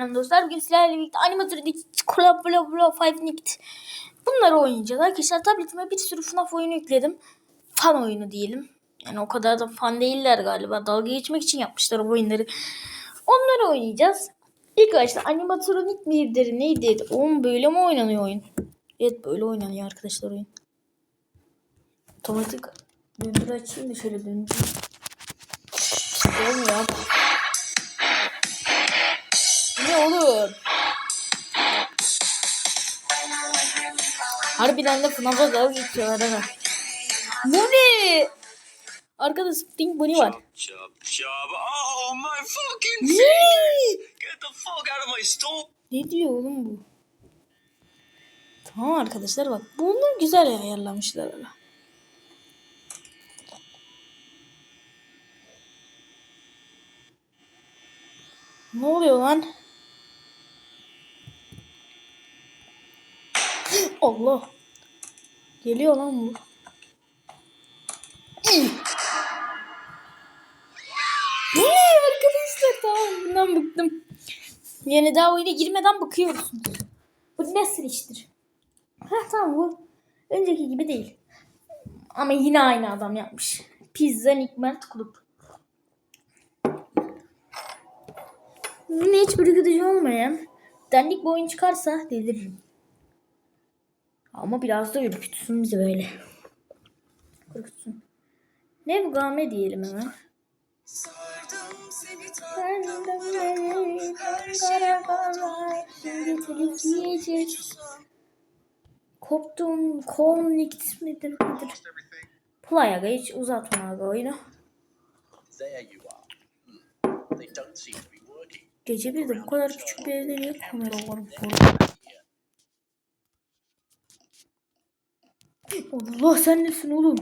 selam dostlar. Bugün sizlerle birlikte animatronik Club Bla Bla Five Nicked. Bunları oynayacağız. Arkadaşlar tabletime bir sürü FNAF oyunu yükledim. Fan oyunu diyelim. Yani o kadar da fan değiller galiba. Dalga geçmek için yapmışlar bu oyunları. Onları oynayacağız. İlk başta animatronik midir neydi? Oğlum böyle mi oynanıyor oyun? Evet böyle oynanıyor arkadaşlar oyun. Otomatik döndür açayım da şöyle döndüreyim. Olmuyor Harbiden de FNAF'a dalga geçiyorlar ha. Bu ne? Arkada Spring Bunny var. Chub, chub. Oh, my fucking feet! Get the fuck out of my store! Ne diyor oğlum bu? Tamam arkadaşlar bak. Bunu güzel ayarlamışlar hala. Ne oluyor lan? Allah. Geliyor lan bu. Ne arkadaşlar tamam bundan bıktım. Yani daha oyuna girmeden bakıyorsun. Bu nasıl iştir? Ha tamam bu önceki gibi değil. Ama yine aynı adam yapmış. Pizza Nikmet Kulüp. Hiç ürkütücü olmayan dandik bir oyun çıkarsa deliririm. Ama biraz da ürkütsün bizi böyle. Ürkütsün. Ne bu game diyelim hemen. Koptum. Konnikt midir midir? Play aga hiç uzatma aga oyunu. Hmm. Gece bir de bu kadar küçük bir evde niye kamera var burada? Allah sen nesin oğlum?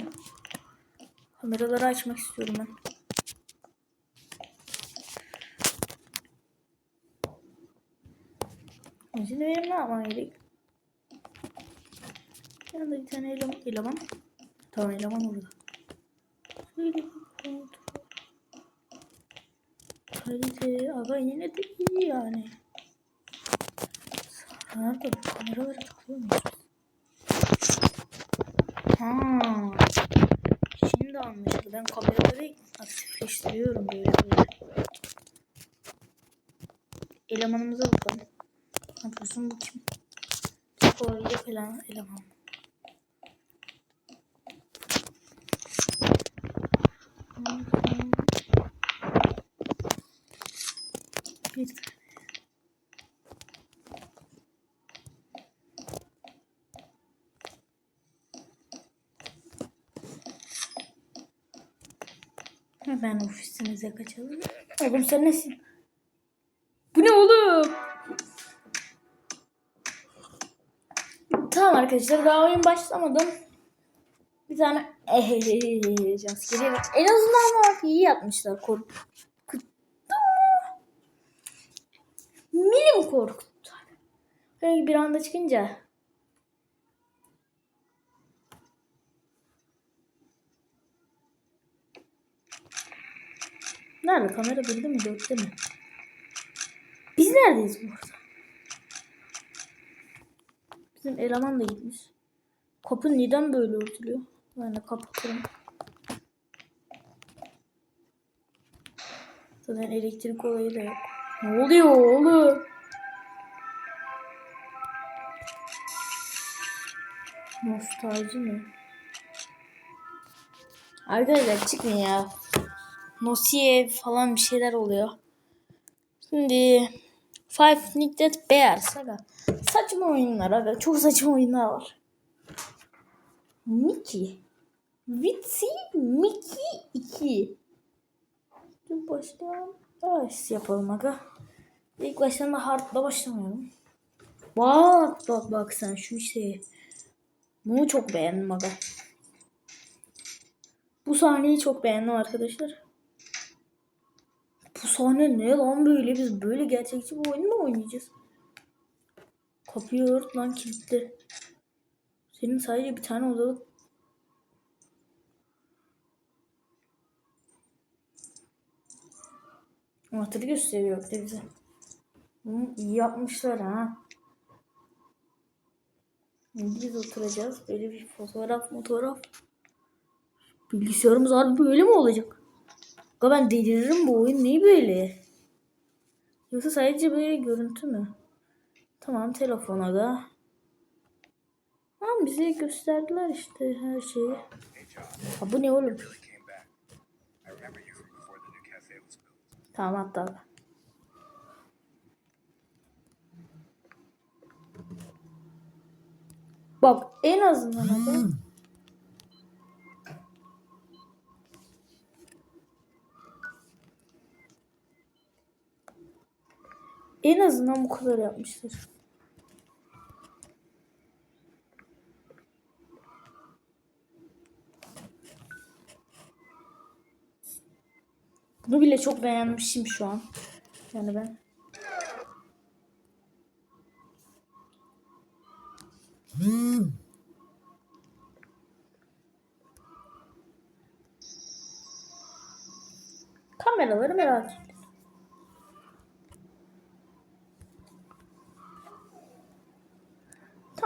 Kameraları açmak istiyorum ben. Şimdi benim ne yapmam gerek? Yanında bir tane eleman. eleman. Tamam eleman orada. Kalite aga yine de iyi yani. Nerede tıklıyor muyuz? Ha. Şimdi anlaşıldı. Ben kameraları aktifleştiriyorum böyle böyle. Elemanımıza bakalım. Ne yapıyorsun bu kim? Psikoloji falan eleman. Bir tane. Hemen ofisimize kaçalım. Oğlum sen nesin? Bu ne oğlum? Tamam arkadaşlar daha oyun başlamadım. Bir tane jumpscare'e bak. En azından bak iyi yapmışlar. Korkuttu mu? Minim korkuttu. Böyle bir anda çıkınca. Nerede kamera birde mi dörtte mi? Biz neredeyiz bu arada? Bizim eleman da gitmiş. Kapı neden böyle örtülüyor? Ben de kapatırım. Zaten elektrik olayı da yok. Ne oluyor oğlum? Nostalji mi? Arkadaşlar çıkın ya. Nosiye falan bir şeyler oluyor. Şimdi Five Nicked Bears aga. Saçma oyunlar aga. Çok saçma oyunlar var. Mickey. Witsi Mickey 2. Dur başlayalım. Evet yapalım aga. İlk baştan da hardla başlamayalım. Bak bak bak sen şu şeyi. Bunu çok beğendim aga. Bu sahneyi çok beğendim arkadaşlar. Bu sahne ne lan böyle biz böyle gerçekçi bir oyun mu oynayacağız? Kapıyı ört lan kilitli. Senin sadece bir tane odalı Anahtarı gösteriyor bir de bize. Hı, iyi yapmışlar ha. Biz oturacağız. Böyle bir fotoğraf fotoğraf. Bilgisayarımız harbi böyle mi olacak? Ya ben deliririm bu oyun. Neyi böyle? Yoksa sadece böyle görüntü mü? Tamam telefona da. Tamam bize gösterdiler işte her şeyi. Ha bu ne oğlum? Tamam hatta. Bak en azından ama. En azından bu kadar yapmışlar. Bunu bile çok beğenmişim şu an. Yani ben. Kameraları merak ettim.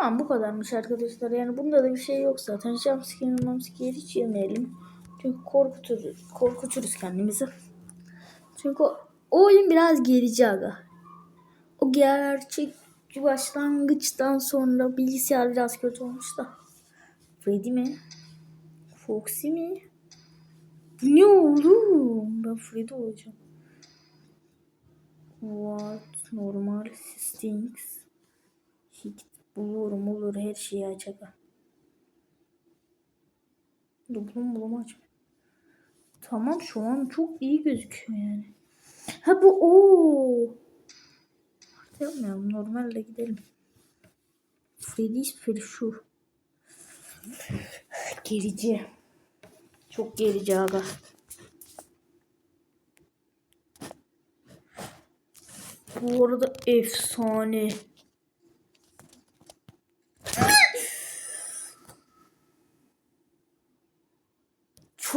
Tamam bu kadarmış arkadaşlar. Yani bunda da bir şey yok zaten. Jumpscare, jumpscare hiç yemeyelim. Çünkü korkuturuz, korkuturuz kendimizi. Çünkü o, o oyun biraz gerici aga. O gerçek başlangıçtan sonra bilgisayar biraz kötü olmuş da. Freddy mi? Foxy mi? Ne oğlum? Ben Freddy olacağım. What? Normal Stings. Hit. Bulurum olur her şeyi açacak. Bulum bulum aç. Tamam şu an çok iyi gözüküyor yani. Ha bu o. Yapmayalım normalde gidelim. Freddy's Freddy şu. Gerici. Çok gerici aga. Bu arada efsane.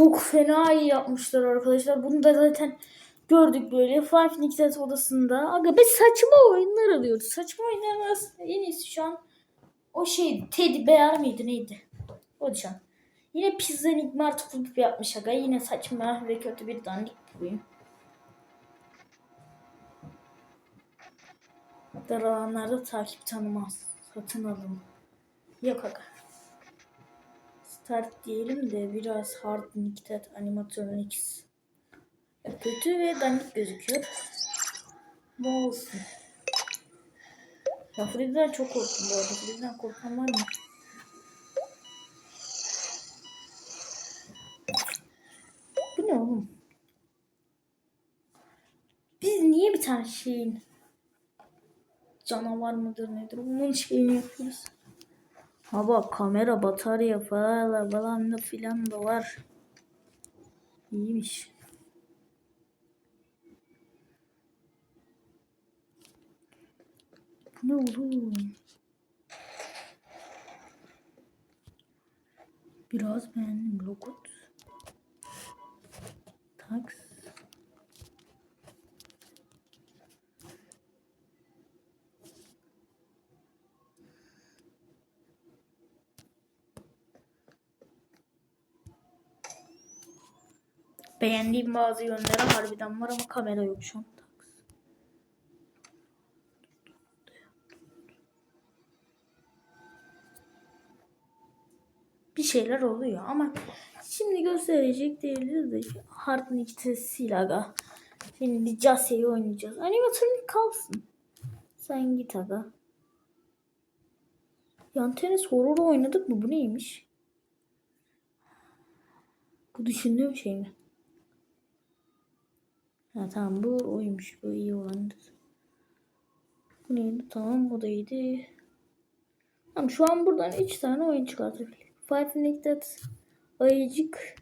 Çok fena iyi yapmışlar arkadaşlar. Bunu da zaten gördük böyle. Five Nights odasında. Aga biz saçma oyunlar alıyoruz. Saçma oyunlar arasında en iyisi şu an o şey Teddy Bear mıydı neydi? O şu an. Yine Pizza Nigmar gibi yapmış aga. Yine saçma ve kötü bir dandik bir oyun. Daralanlarda takip tanımaz. Satın alın. Yok aga. Start diyelim de biraz hard Nicked animatronics. Kötü ve dandik gözüküyor. Ne olsun. Ya Freddy'den çok korktum bu arada. Freddy'den korkan var mı? Bu ne oğlum? Biz niye bir tane şeyin canavar mıdır nedir bunun şeyini yapıyoruz? Ha bak kamera batarya falan falan da filan da var. İyiymiş. Ne oğlum? Biraz beğendim. Logot. Tax. Beğendiğim bazı yönleri harbiden var ama kamera yok şu an. Bir şeyler oluyor ama şimdi gösterecek değiliz de Hard Nick'te Silaga. Şimdi Jase'yi oynayacağız. Animatronik kalsın. Sen git aga. Yan tenis horror oynadık mı? Bu neymiş? Bu düşündüğüm şey mi? Ha tamam bu oymuş. Bu iyi olandı. Bu neydi? Tamam bu da iyiydi. Tamam şu an buradan 3 tane oyun çıkartabilirim. Five Nights at Ayıcık.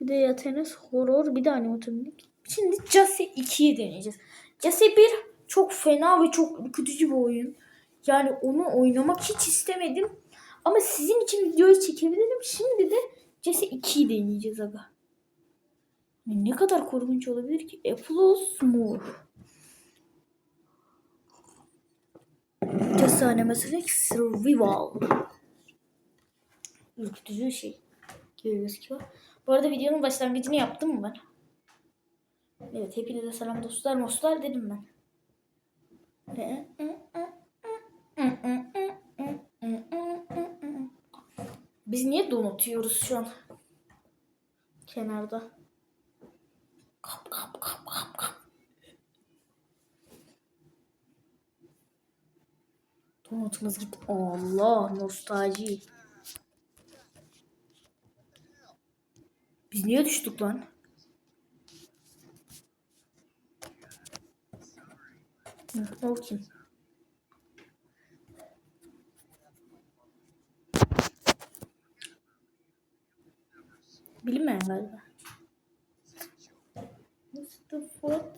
Bir de Yatenes Horror. Bir de animatronik. Şimdi Jesse 2'yi deneyeceğiz. Jesse 1 çok fena ve çok ürkütücü bir oyun. Yani onu oynamak hiç istemedim. Ama sizin için videoyu çekebilirim. Şimdi de Jesse 2'yi deneyeceğiz aga. Ne kadar korkunç olabilir ki? Applause mu? Animatrix Survival. Ürkütücü şey. Gibi gözüküyor. Bu arada videonun başlangıcını yaptım mı ben? Evet hepinize selam dostlar dostlar dedim ben. Biz niye donutuyoruz şu an? Kenarda. Kap kap kap kap kap. Donutumuz gitti. Allah nostalji. Biz niye düştük lan? O kim? Galiba. Mustafa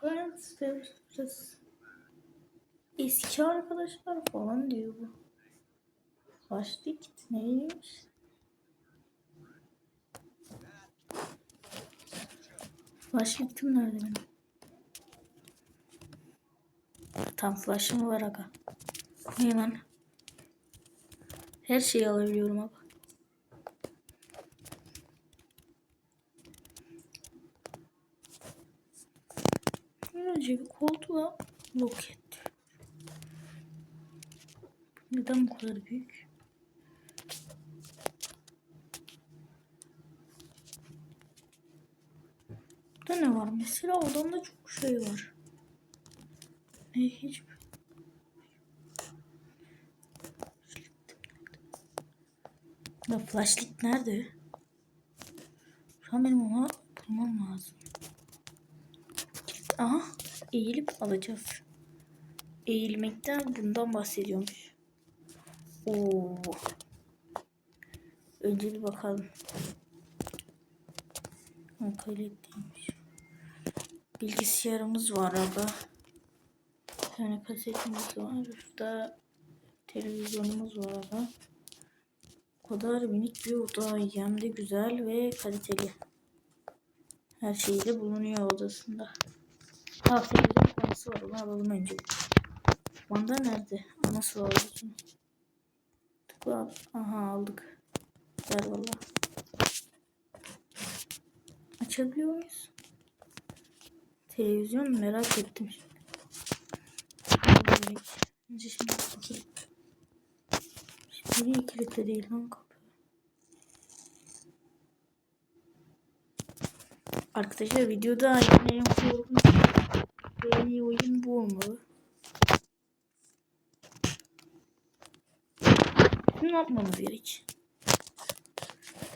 What's Eski arkadaşlar falan diyor bu. Başlık neymiş? Flashlightim nerede benim? Tam flash'ım var aga. Hemen. Her şeyi alabiliyorum aga. Önce bir koltuğa loket. Neden bu kadar büyük? Burada ne var? Mesela odamda çok şey var. Ne hiç Ya flashlight nerede? Şu an benim ona bulmam lazım. Aha eğilip alacağız. Eğilmekten bundan bahsediyormuş. Oo. Önce bir bakalım. Ha, kaydetliymiş. Bilgisayarımız var arada. Bir tane kasetimiz var. Şurada televizyonumuz var arada. O kadar minik bir oda. Hem de güzel ve kaliteli. Her şeyi de bulunuyor odasında. Televizyon anası var. Onu alalım önce. Manda nerede? Anası var odasında. Tıkla. Aha aldık. Güzel valla. Açabiliyor muyuz? Televizyon merak ettim. Önce şimdi bakayım. Şimdi kilitli değil lan kapı? Arkadaşlar videoda yine yapıyorum. En iyi oyun bu olmalı. Şimdi ne yapmamız gerek?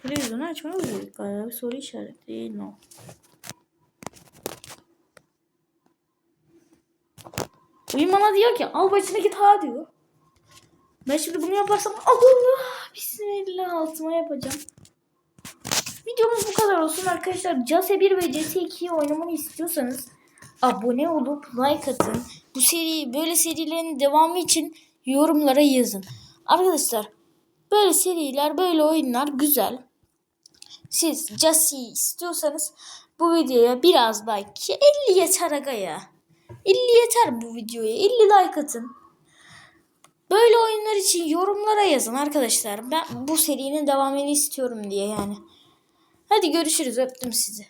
Televizyonu açmamız gerek galiba. Bir soru işareti değil mi o? Oyun bana diyor ki al başına git ha diyor. Ben şimdi bunu yaparsam Allah bismillah altıma yapacağım. Videomuz bu kadar olsun arkadaşlar. CS 1 ve CS2'yi oynamamı istiyorsanız abone olup like atın. Bu seri böyle serilerin devamı için yorumlara yazın. Arkadaşlar böyle seriler böyle oyunlar güzel. Siz CS istiyorsanız bu videoya biraz like 50 yeter aga ya. 50 yeter bu videoya. 50 like atın. Böyle oyunlar için yorumlara yazın arkadaşlar. Ben bu serinin devamını istiyorum diye yani. Hadi görüşürüz. Öptüm sizi.